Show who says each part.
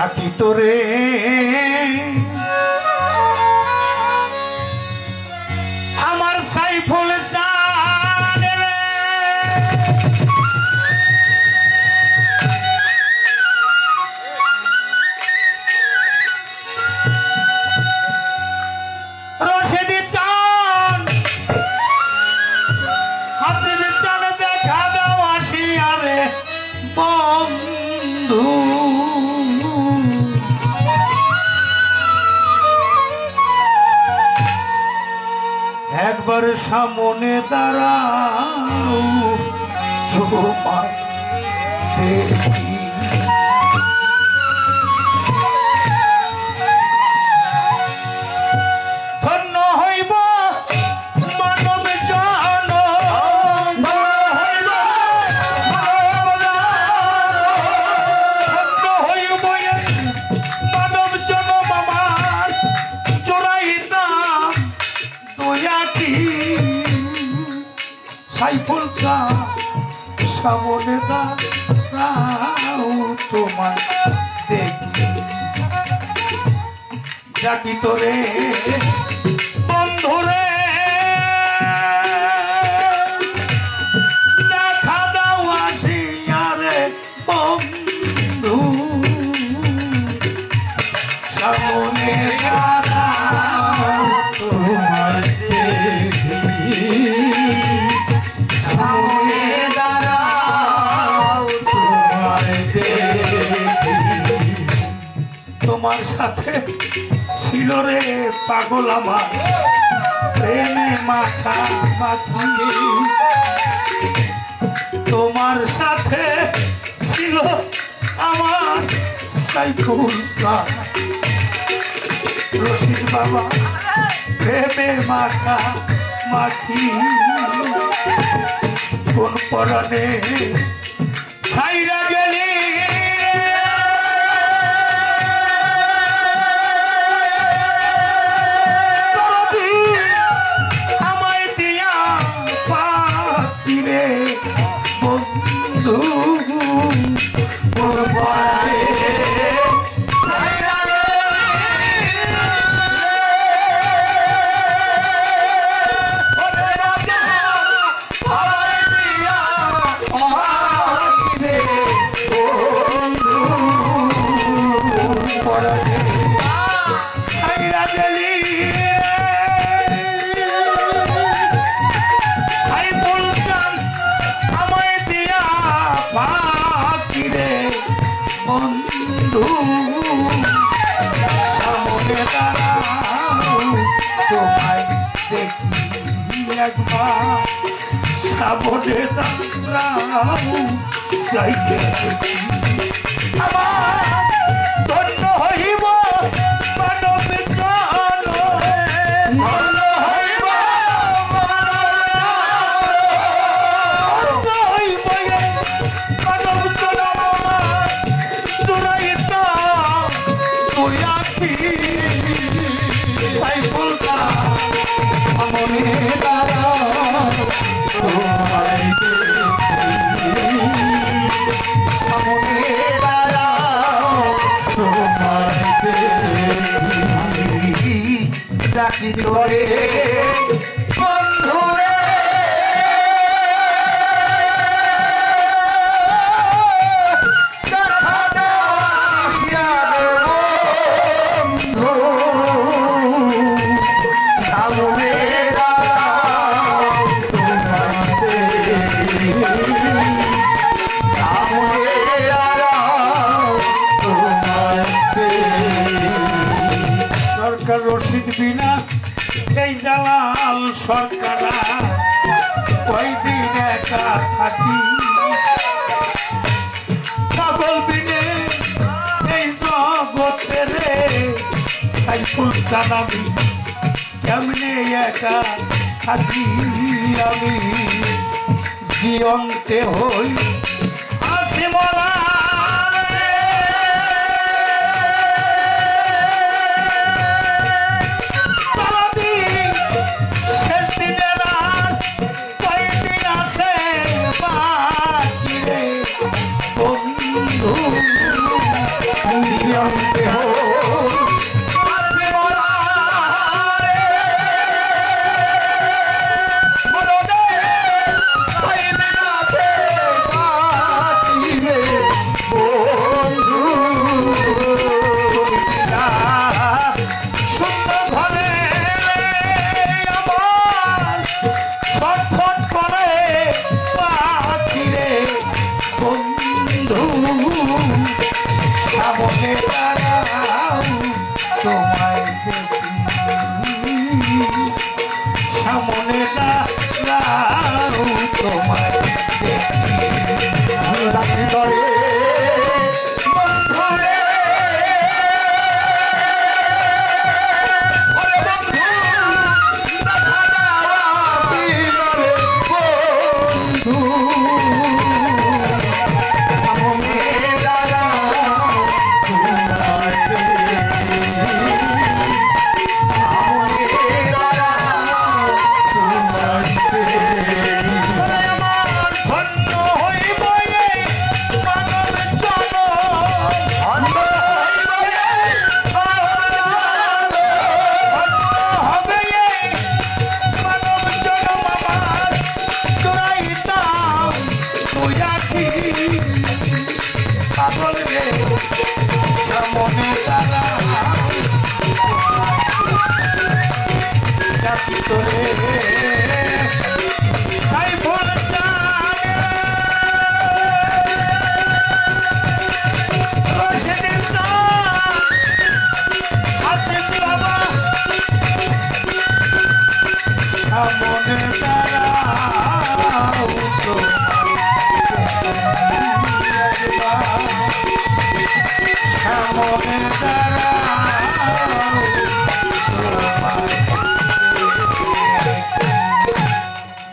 Speaker 1: ডাকি তোরে। একবার সামনে দাঁড়াও তোমার সাইফুল পুলকা সামনে দাও তোমার দেখি। জাতি তোরে তোমার সাথে ছিল রে পাগল আমার। প্রেমে মাথা মাথি তোমার সাথে ছিল আমার সাইফুল রশিদ বাবা, প্রেমে মাথা মাথি কোন পরাণে ছাইরা দাঁড়াও চাইতে দেখি আমার ধন্য হইব মানব জন ধন্য ডাকি তোরে বিনা এই জালাল সরকার কয়দিন একা থাকি? পাগল বিনে এই জগতে রে জানাবি কেমনে একা থাকি আমি? জীবনতে হই আসি মরা বাকি রে সামনে দাঁড়াও তোমায় বলবে মনে তারা তোরে